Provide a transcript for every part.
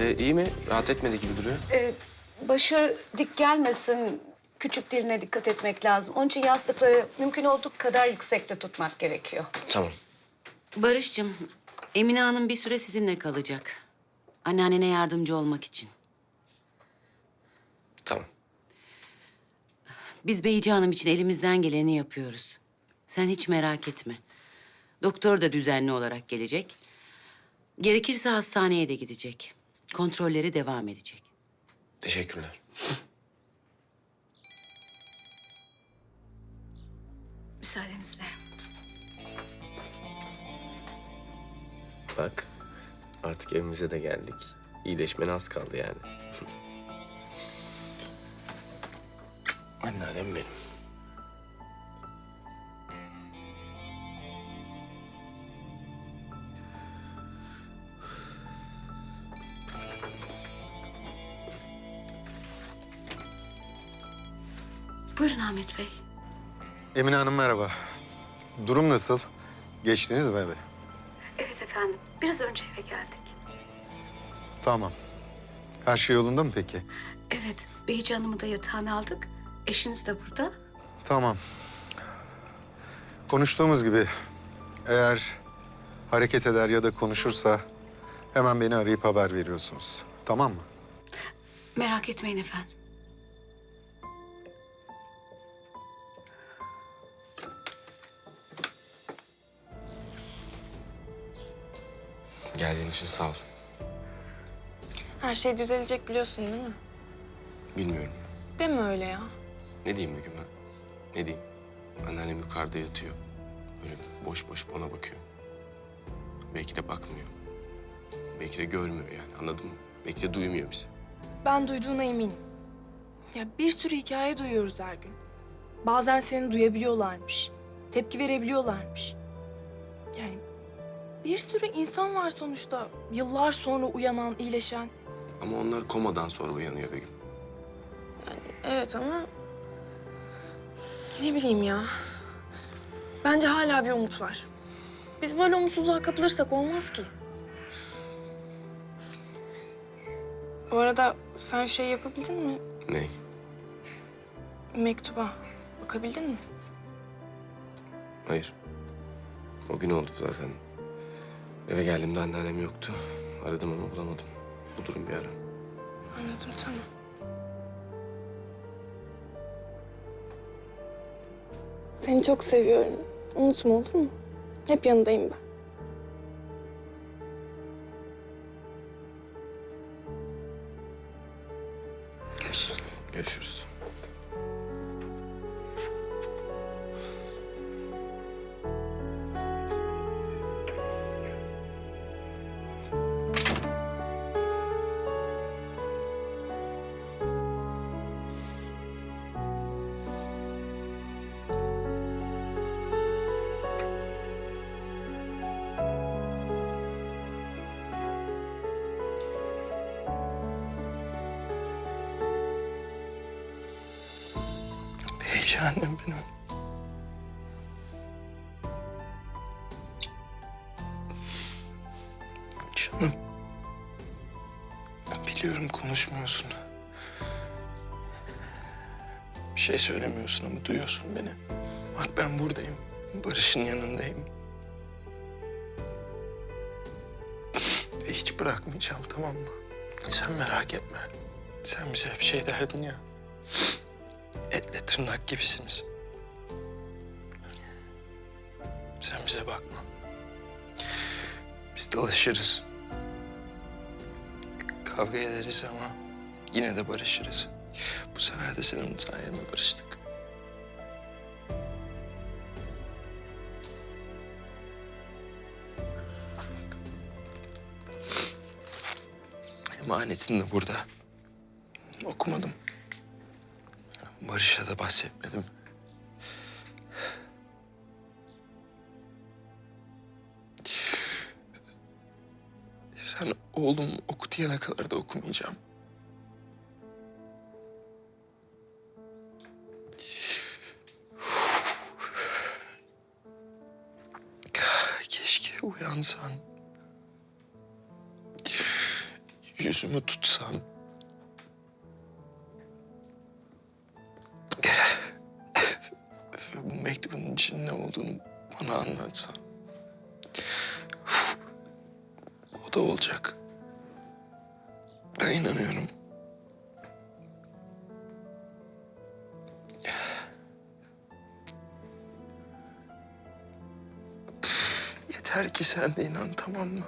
Böyle iyi mi? Rahat etmedi gibi duruyor. Ee, başı dik gelmesin, küçük diline dikkat etmek lazım. Onun için yastıkları mümkün olduğu kadar yüksekte tutmak gerekiyor. Tamam. Barış'cığım, Emine Hanım bir süre sizinle kalacak. Anneannene yardımcı olmak için. Tamam. Biz Beyci Hanım için elimizden geleni yapıyoruz. Sen hiç merak etme. Doktor da düzenli olarak gelecek. Gerekirse hastaneye de gidecek. Kontrolleri devam edecek. Teşekkürler. Müsaadenizle. Bak artık evimize de geldik. İyileşmene az kaldı yani. Anneannem benim. Buyurun Ahmet Bey. Emine Hanım merhaba. Durum nasıl? Geçtiniz mi eve? Evet efendim. Biraz önce eve geldik. Tamam. Her şey yolunda mı peki? Evet, Beyci Hanım'ı da yatağına aldık. Eşiniz de burada. Tamam. Konuştuğumuz gibi eğer hareket eder ya da konuşursa hemen beni arayıp haber veriyorsunuz. Tamam mı? Merak etmeyin efendim. Geldiğin için sağ ol. Her şey düzelecek biliyorsun değil mi? Bilmiyorum. Deme öyle ya. Ne diyeyim bugün ben? Ne diyeyim? Anneannem yukarıda yatıyor. Böyle boş boş bana bakıyor. Belki de bakmıyor. Belki de görmüyor yani anladın mı? Belki de duymuyor bizi. Ben duyduğuna eminim. Ya bir sürü hikaye duyuyoruz her gün. Bazen seni duyabiliyorlarmış. Tepki verebiliyorlarmış. Yani bir sürü insan var sonuçta. Yıllar sonra uyanan, iyileşen. Ama onlar komadan sonra uyanıyor Begüm. Evet ama... Ne bileyim ya. Bence hala bir umut var. Biz böyle umutsuzluğa kapılırsak olmaz ki. Bu arada sen şey yapabildin mi? Ne? Mektuba bakabildin mi? Hayır. O gün oldu zaten. Eve geldiğimde anneannem yoktu. Aradım ama bulamadım. Bulurum bir ara. Anladım tamam. Seni çok seviyorum. Unutma olur mu? Hep yanındayım ben. Görüşürüz. Görüşürüz. Beyci annem benim. Canım. Biliyorum konuşmuyorsun. Bir şey söylemiyorsun ama duyuyorsun beni. Bak ben buradayım. Barış'ın yanındayım. Hiç bırakmayacağım tamam mı? Sen merak etme. Sen bize hep şey derdin ya. Etle tırnak gibisiniz. Sen bize bakma. Biz de alışırız. Kavga ederiz ama yine de barışırız. Bu sefer de senin sayende barıştık. Emanetin de burada. Okumadım. Barış'a da bahsetmedim. Sen oğlum oku diyene kadar da okumayacağım. Keşke uyansan. yüzümü tutsan. Ve bu mektubun için ne olduğunu bana anlatsan. O da olacak. Ben inanıyorum. Yeter ki sen de inan tamam mı?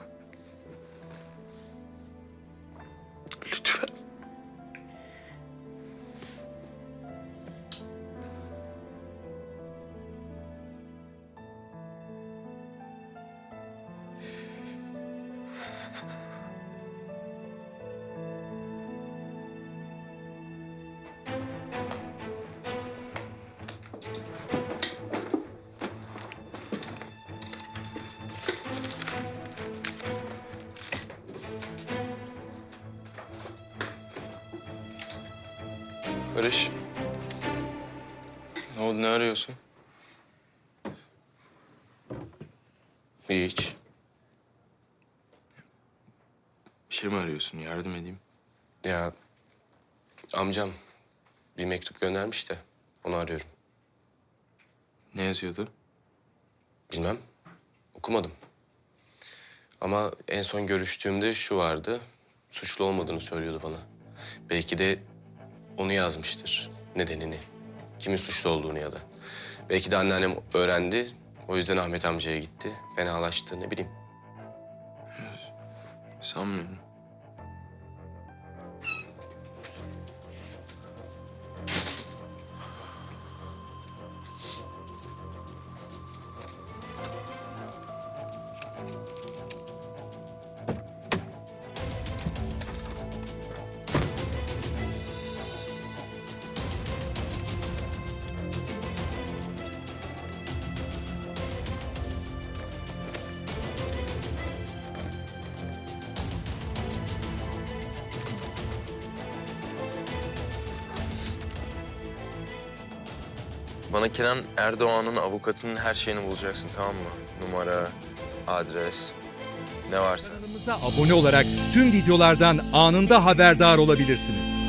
Barış. Ne oldu, ne arıyorsun? Hiç. Bir şey mi arıyorsun? Yardım edeyim. Ya amcam bir mektup göndermiş de onu arıyorum. Ne yazıyordu? Bilmem. Okumadım. Ama en son görüştüğümde şu vardı. Suçlu olmadığını söylüyordu bana. Belki de onu yazmıştır. Nedenini. Kimin suçlu olduğunu ya da. Belki de anneannem öğrendi. O yüzden Ahmet amcaya gitti. Fenalaştı ne bileyim. Sanmıyorum. Bana Kenan Erdoğan'ın avukatının her şeyini bulacaksın tamam mı? Numara, adres, ne varsa. Kanalımıza abone olarak tüm videolardan anında haberdar olabilirsiniz.